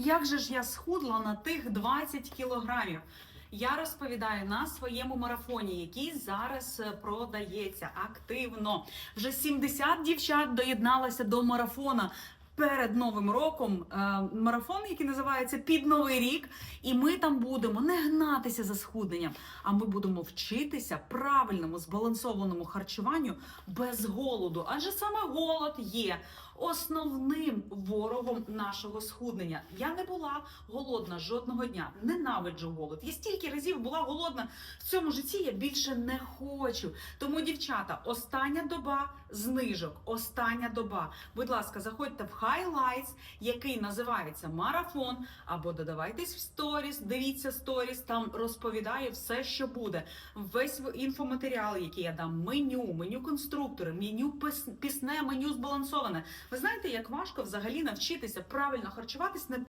Як же ж я схудла на тих 20 кілограмів? Я розповідаю на своєму марафоні, який зараз е, продається активно. Вже 70 дівчат доєдналося до марафона. Перед новим роком е, марафон, який називається Під Новий рік, і ми там будемо не гнатися за схудненням, а ми будемо вчитися правильному збалансованому харчуванню без голоду. Адже саме голод є основним ворогом нашого схуднення. Я не була голодна жодного дня. Ненавиджу голод. Я стільки разів була голодна в цьому житті. Я більше не хочу. Тому, дівчата, остання доба знижок. Остання доба. Будь ласка, заходьте в Highlights, який називається марафон, або додавайтесь в сторіс, дивіться сторіс, там розповідає все, що буде. Весь інфоматеріал, який я дам, меню, меню конструктори, меню пісне, меню збалансоване. Ви знаєте, як важко взагалі навчитися правильно харчуватись не